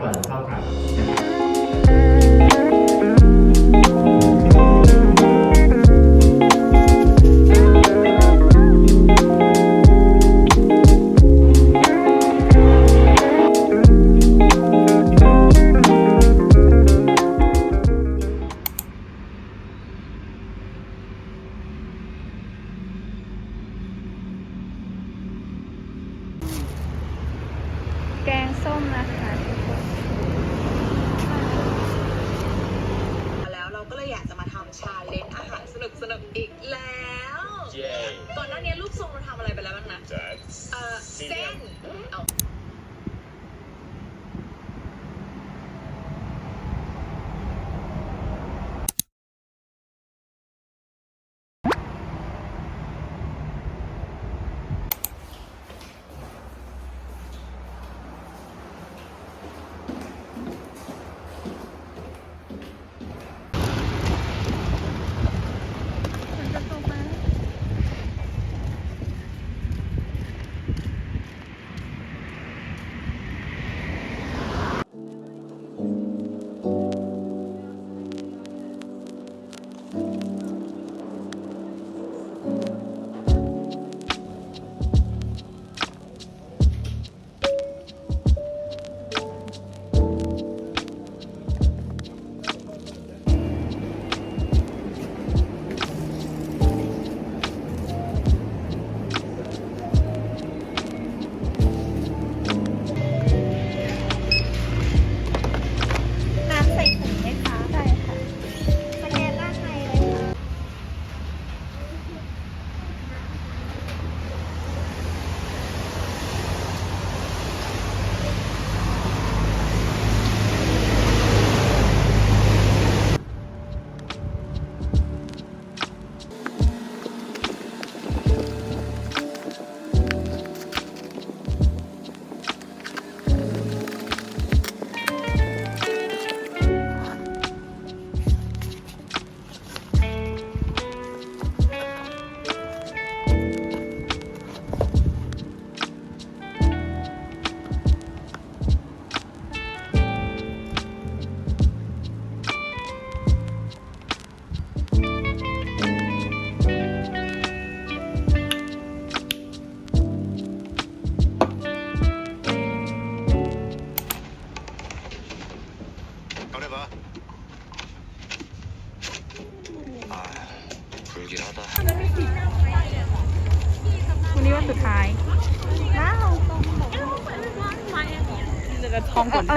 本方菜 สนุกอีก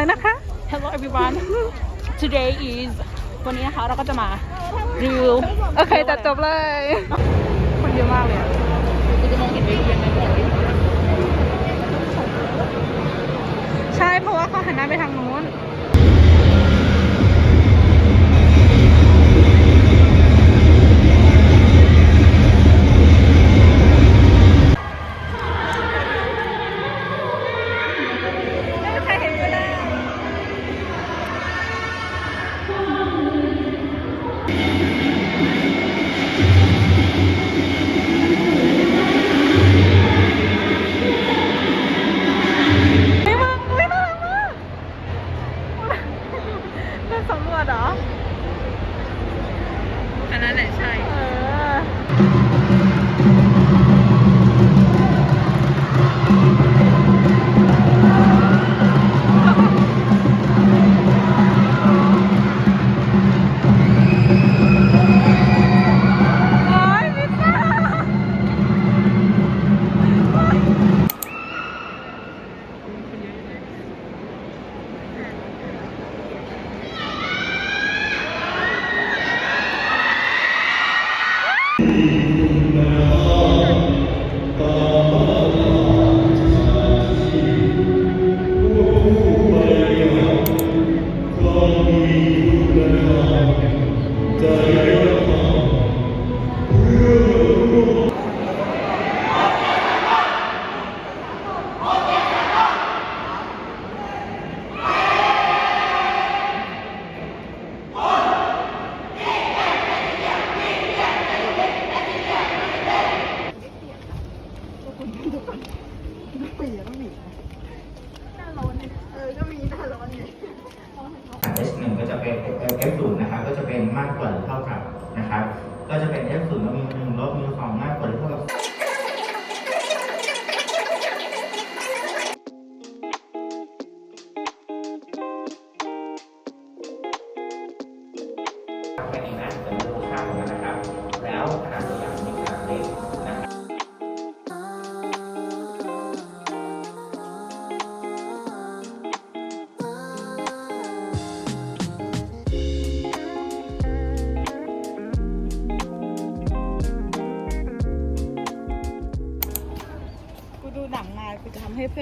ยนะคะ Hello everyone today is วันนี้นะคะเราก็จะมารีวิวโอเคจัดจบเลย คนเยอะมากเลยอะใช่เพราะว่าเขาหันหน้าไปทางนู้น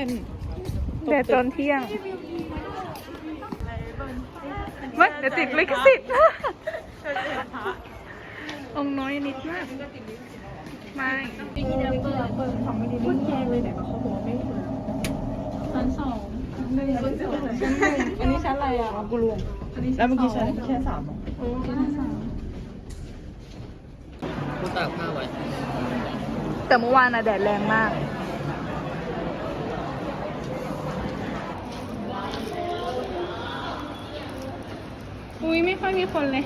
จะทำให้เพื่อนแดดตอนเที่ยงเว้ยเดี๋ยวติดลิขสิทธิ์องค์น้อยนิดมาก ไม่อันนี้ชั้นอะไรอะกูรวมแล้วเมื่อกี้ชั้นแค่สามกูตากผ้าไว้แต่เมื่อวานอะแดดแรงมาก อุ้ยไม่ค่อยมีคนเลย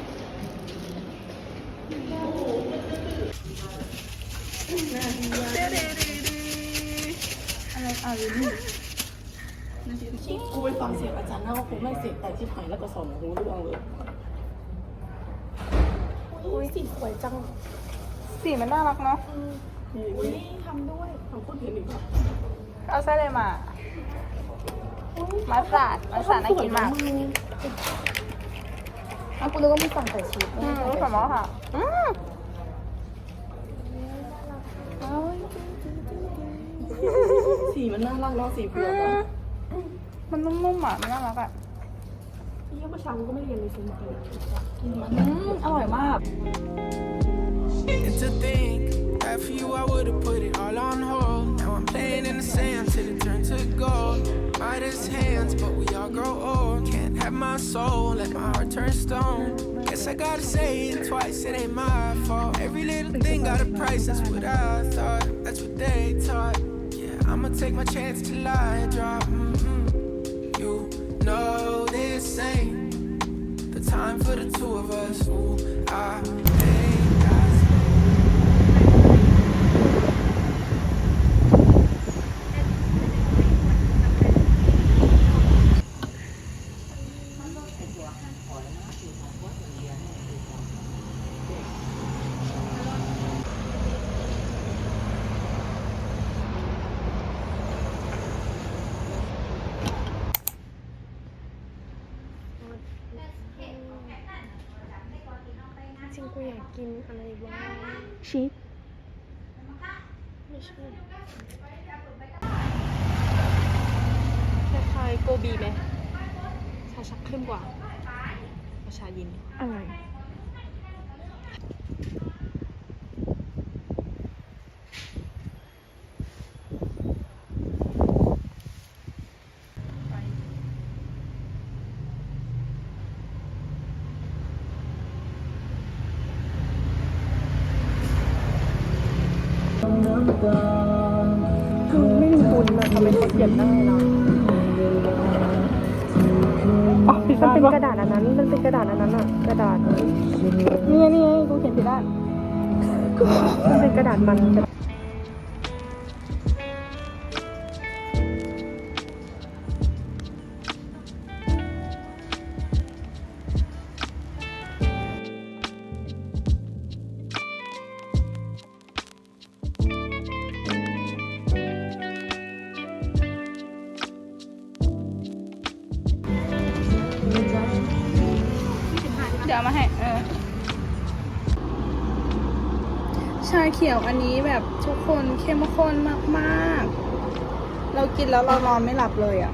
อะไรอะลินกูไปฟังเสียงอาจารย์หน้าว่าคงไม่เสียงแต่ที่หายแล้วก็สอนรู้เรื่องเลยอุ้ยสีสวยจังสีมันน่ารักเนาะอุ้ยทำด้วยทำพูดเห็นอีกแล้วเอาไส้เลยมา มาสาดมาสาดน่ากินมาก อะกูนึกว่ามึงสั่งแต่ชีสอืมรู้สมอค่ะอืมสีมันน่ารักเนาะสีเผือกอะมันนุ่มๆอะมันน่ารักอะเยี่ยมเมื่อเช้ากูก็ไม่ได้เรียนเลยซื้อมากินกินมันอืมอร่อยมาก And to think that for you I would've put it all on hold. Now I'm playing in the sand till it turned to gold. Midas hands, but we all grow old. My soul, let my heart turn stone. Guess I gotta say it twice, it ain't my fault. Every little thing got a price, that's what I thought. That's what they taught. Yeah, I'ma take my chance till I drop. mm You know this ain't the time for the two of us. Ooh, I ชีสไม่ใช่คล้ายๆโกบีไหมชาชักเข้มกว่าเอาชาเยินอร่อย มันด้านเป็นปะกระดาษอันนั้น มันเป็นกระดาษอันนั้นอะกระดาษนี่ไงนี่ไงกูเขียนผิดด้านมันเป็นกระดาษมันเดี๋ยว เอามาให้เออชาเขียวอันนี้แบบทุกคนเข้มข้นมากๆ เรากินแล้วเรานอนไม่หลับเลยอะ